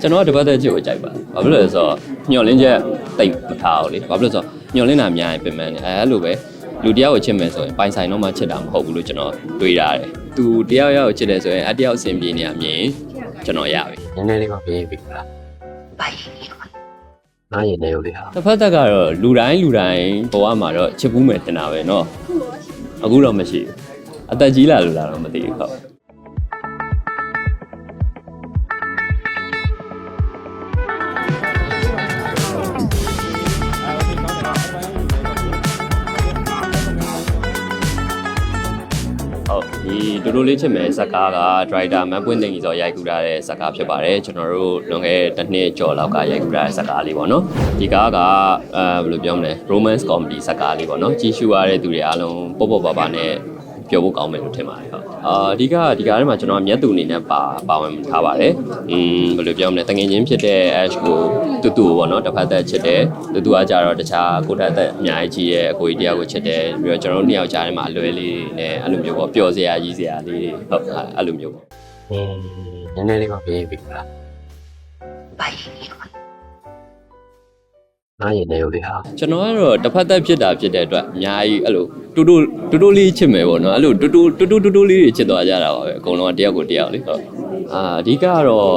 ကျွန်တော်ကတပတ်သက်ချစ်ကိုကြိုက်ပါဘာဖြစ်လို့လဲဆိုတော့ညှော်လင်းချက်တိတ်မထားဘူးလေဘာဖြစ်လို့လဲဆိုတော့ညှော်လင်းတာများရင်ပြင်ပန်းတယ်အဲအဲ့လိုပဲလူတစ်ယောက်ကိုချစ်မယ်ဆိုရင်ပိုင်ဆိုင်တော့မှချစ်တာမဟုတ်ဘူးလို့ကျွန်တော်တွေးရတယ်သူတယောက်ယောက်ကိုချစ်တယ်ဆိုရင်အတယောက်အဆင်ပြေနေရမြင်ကျွန်တော်ရပြီ နည်းနည်းလေးမှပြေးပြီလားပိုင်နားရင်နေလို့လေဟာ တစ်ဖက်သက်ကတော့လူတိုင်းလူတိုင်းဘဝမှာတော့ချစ်ဘူးမယ်ထင်တာပဲเนาะအခုတော့မရှိဘူး အသက်ကြီးလာလို့လာတော့မသိဘူးဟုတ်ဟုတ်ဒီဒိုဒိုလေးချစ်မယ်ဇက်ကားကဒရိုက်တာမန်ပွင့်သိန်းကြီးစောရိုက်ကူထားတဲ့ဇက်ကားဖြစ်ပါတယ်ကျွန်တော်တို့လွန်ခဲ့တဲ့တစ်နှစ်ကျော်လောက်ကရိုက်ကူထားတဲ့ဇက်ကားလေးပေါ့နော်ဒီကားကအဲဘယ်လိုပြောမလဲ romance comedy ဇက်ကားလေးပေါ့နော်ကြီးရှူရတဲ့သူတွေအားလုံးပေါ့ပေါ့ပါပါနဲ့ ပြောဖို့ကောင်းမယ်လို့ထင်ပါတယ်ဟုတ်အာအဓိကဒီကားထဲမှာကျွန်တော်မျက်သူအနေနဲ့ပါပါဝင်ထားပါတယ်อืมဘယ်လိုပြောမလဲတငယ်ချင်းဖြစ်တဲ့ Ash ကိုတူတူပေါ့နော်တစ်ဖက်သက်ချစ်တယ်တူတူကကြတော့တခြားကိုယ့်တက်အသက်အများကြီးရဲ့အကိုကြီးတယောက်ကိုချစ်တယ်ပြီးတော့ကျွန်တော်တို့နှစ်ယောက်ကြားထဲမှာအလွဲလေးတွေနဲ့အဲ့လိုမျိုးပေါ့ပျော်စရာကြီးစရာလေးတွေဟုတ်အဲ့လိုမျိုးပေါ့အင်းနည်းနည်းလေးမှပြေးပြီလားပိုင် နားရင်နေလို့လေဟာကျွန်တော်ကတော့တစ်ဖက်သက်ဖြစ်တာဖြစ်တဲ့အတွက်အများကြီးအဲ့လိုတူတူတူတူလေးချစ်မယ်ပေါ့နော်အဲ့လိုတူတူတူတူတူတူလေးတွေချစ်သွားကြတာပါပဲအကုန်လုံးကတယောက်ကိုတယောက်လေဟုတ်အာအဓိကကတော့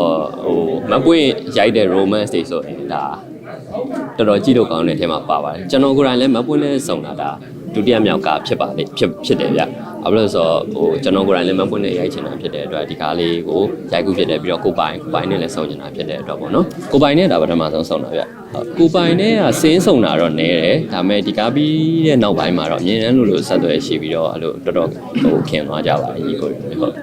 ဟိုမပွင့်ရိုက်တဲ့ romance တွေဆိုရင်ဒါတော်တော်ကြည့်လို့ကောင်းတဲ့အထက်မှာပါပါတယ်ကျွန်တော်ကိုယ်တိုင်လည်းမပွင့်နဲ့စုံတာဒါဒုတိယမြောက်ကဖြစ်ပါလေဖြစ်ဖြစ်တယ်ဗျဘာလို့လဲဆိုတော့ဟိုကျွန်တော်ကိုယ်တိုင်လည်းမပွင့်နဲ့ရိုက်ချင်တာဖြစ်တဲ့အတွက်ဒီကားလေးကိုရိုက်ခုဖြစ်တယ်ပြီးတော့ကိုပိုင်ကိုပိုင်နဲ့လည်းစုံချင်တာဖြစ်တဲ့အတွက်ပေါ့နော်ကိုပိုင်နဲ့ဒါပထမဆုံးစုံတာဗျဟုတ်ကိုပိုင်နဲ့ကစင်းစုံတာတော့နည်းတယ်ဒါပေမဲ့ဒီကားပြီးတဲ့နောက်ပိုင်းမှာတော့အမြင်တမ်းလို့လို့ဆက်သွယ်ရှိပြီးတော့အဲ့လိုတော်တော်ဟိုခင်သွားကြပါကြီးကိုဟုတ်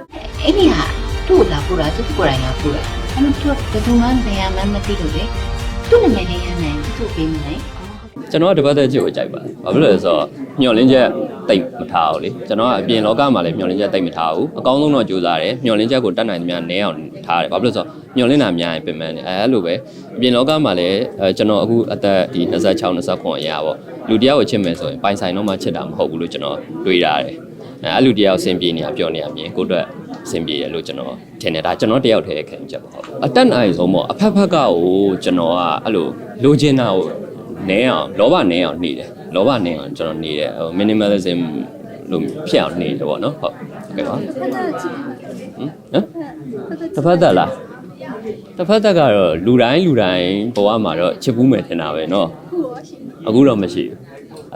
အဲ့ဒီဟာသူ့ကိုလာပူတာသူ့ကိုယ်တိုင်လာပူတာအဲ့လိုသူကဘယ်သူမှနေရာမှမသိလို့လေသူ့နာမည်နဲ့ရနိုင်သူ့ပေးမလဲ ကျွန်တော်ကတပတ်သက်ချစ်ကိုကြိုက်ပါဘာဖြစ်လို့လဲဆိုတော့မျောလင်းချက်တိတ်မထားဘူးလေကျွန်တော်ကအပြင်လောကမှာလည်းမျောလင်းချက်တိတ်မထားဘူးအကောင်းဆုံးတော့ကြိုးစားတယ်မျောလင်းချက်ကိုတတ်နိုင်သမျှနည်းအောင်ထားတယ်ဘာဖြစ်လို့လဲဆိုတော့မျောလင်းတာများရင်ပြင်ပန်းတယ်အဲအဲ့လိုပဲအပြင်လောကမှာလည်းအဲကျွန်တော်အခုအသက်ဒီ26 29အရာပေါ့လူတစ်ယောက်ကိုချစ်မယ်ဆိုရင်ပိုင်ဆိုင်တော့မှချစ်တာမဟုတ်ဘူးလို့ကျွန်တော်တွေးရတယ်အဲအဲ့လူတစ်ယောက်အဆင်ပြေနေတာပြောနေရမြင်ကိုယ့်အတွက်အဆင်ပြေတယ်လို့ကျွန်တော်ထင်တယ်ဒါကျွန်တော်တယောက်တည်းရဲ့ခံယူချက်ပေါ့ဟုတ်အတက်နိုင်ဆုံးပေါ့အဖက်ဖက်ကကိုကျွန်တော်ကအဲ့လိုလိုချင်တာကို နဲအောင်လောဘနဲအောင်နေတယ်လောဘနဲအောင်ကျွန်တော်နေတယ်ဟို minimalism လို့ဖြစ်အောင်နေတယ်ပေါ့နော်ဟုတ်ကဲ့ပါဟမ်ဟမ်တစ်ဖက်သက်လားတစ်ဖက်သက်ကတော့လူတိုင်းလူတိုင်းဘဝမှာတော့ချစ်ဘူးမယ်ထင်တာပဲเนาะအခုတော့မရှိဘူး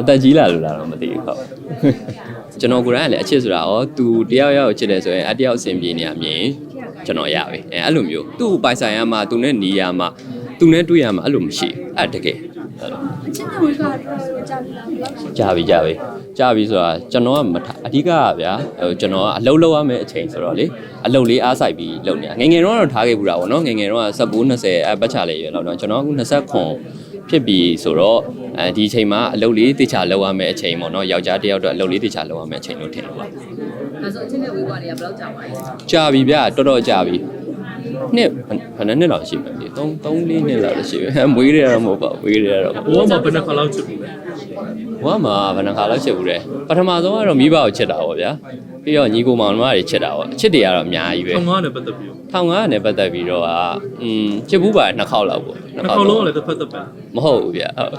အသက်ကြီးလာလို့လာတော့မသိဘူးဟုတ်ကျွန်တော်ကိုယ်တိုင်ကလည်းအချစ်ဆိုတာဩသူတယောက်ယောက်ချစ်တယ်ဆိုရင်အတယောက်အဆင်ပြေနေရမြင်ကျွန်တော်ရပြီအဲအဲ့လိုမျိုးသူ့ကိုပိုင်ဆိုင်ရမှာသူနဲ့နေရမှာ သူနဲ့တွေ့ရမှာအဲ့လိုမရှိဘူးအဲ့တကယ်ဟုတ်အချင်းတွေကတော့ကြာပြီလားဘယ်လောက်ရှိကြာပြီကြာပြီကြာပြီဆိုတာကျွန်တော်ကမထားအဓိကကဗျာဟိုကျွန်တော်ကအလုပ်လုပ်ရမယ့်အချိန်ဆိုတော့လေအလုပ်လေးအားစိုက်ပြီးလုပ်နေတာငယ်ငယ်တော့တော့ထားခဲ့ဘူးတာပေါ့နော်ငယ်ငယ်တော့19 20အဲပတ်ချလေးရွယ်လောက်တော့ကျွန်တော်က29ဖြစ်ပြီဆိုတော့အဲဒီအချိန်မှာအလုပ်လေးတေချာလုပ်ရမယ့်အချိန်ပေါ့နော်ယောက်ျားတစ်ယောက်တော့အလုပ်လေးတေချာလုပ်ရမယ့်အချိန်လို့ထင်လို့ပါဒါဆိုအချင်းနဲ့ဝေးွားတွေကဘယ်လောက်ကြာပါလဲကြာပြီဗျာတော်တော်ကြာပြီ နှစ်ဘယ်နှစ်နှစ်လောက်ရှိမလဲ3 3 4နှစ်လောက်ရှိပြီမွေးရတော့မဟုတ်ပါဘူးမွေးရတော့ ဘဝမှာဘယ်နှခါလောက်ချစ်ဘူးလဲ ဘဝမှာဘယ်နှခါလောက်ချစ်ဘူးလဲပထမဆုံးကတော့မိဘကိုချစ်တာပေါ့ဗျာပြီးတော့ညီကိုမောင်နှမတွေချစ်တာပေါ့အချစ်တွေကတော့အများကြီးပဲ ထောင်ငါးနဲ့ပတ်သက်ပြီး ထောင်ငါးနဲ့ပတ်သက်ပြီးတော့อ่ะอืมချစ်ဘူးပါတယ်နှစ်ခေါက်လောက်ပေါ့ နှစ်ခါလုံးကလည်းတစ်ဖက်တစ်ဖက် မဟုတ်ဘူးဗျာဟုတ်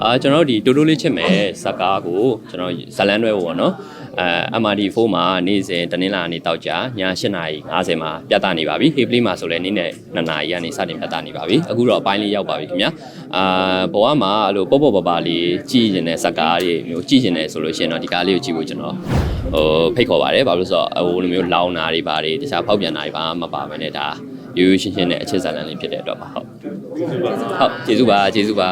အာကျွန်တော်တို့ဒီတိုးတိုးလေးချစ်မယ်ဇက်ကားကိုကျွန်တော်ဇလန်တွဲပေါ့နော် အဲ MRD4 မှာနေ့စဉ်တနင်္လာနေ့တောက်ကြည8:50မှာပြသနေပါပြီ။ Hey Play မှာဆိုလည်းနေ့နဲ့2နာရီကနေစတင်ပြသနေပါပြီ။အခုတော့အပိုင်းလေးရောက်ပါပြီခင်ဗျာ။အာဘဝမှာအဲ့လိုပေါ့ပေါ့ပါပါလေးကြည့်ရင်လည်းဇက်ကားတွေမျိုးကြည့်ရင်လည်းဆိုလို့ရှိရင်တော့ဒီကားလေးကိုကြည့်ဖို့ကျွန်တော်ဟိုဖိတ်ခေါ်ပါတယ်။ဘာလို့လဲဆိုတော့ဟိုလိုမျိုးလောင်းတာတွေပါတယ်တခြားဖောက်ပြန်တာတွေဘာမှမပါဘဲနဲ့ဒါရိုးရိုးရှင်းရှင်းနဲ့အချစ်ဇာတ်လမ်းလေးဖြစ်တဲ့အတွက်ပါဟုတ်ဟုတ်ကျေးဇူးပါကျေးဇူးပါ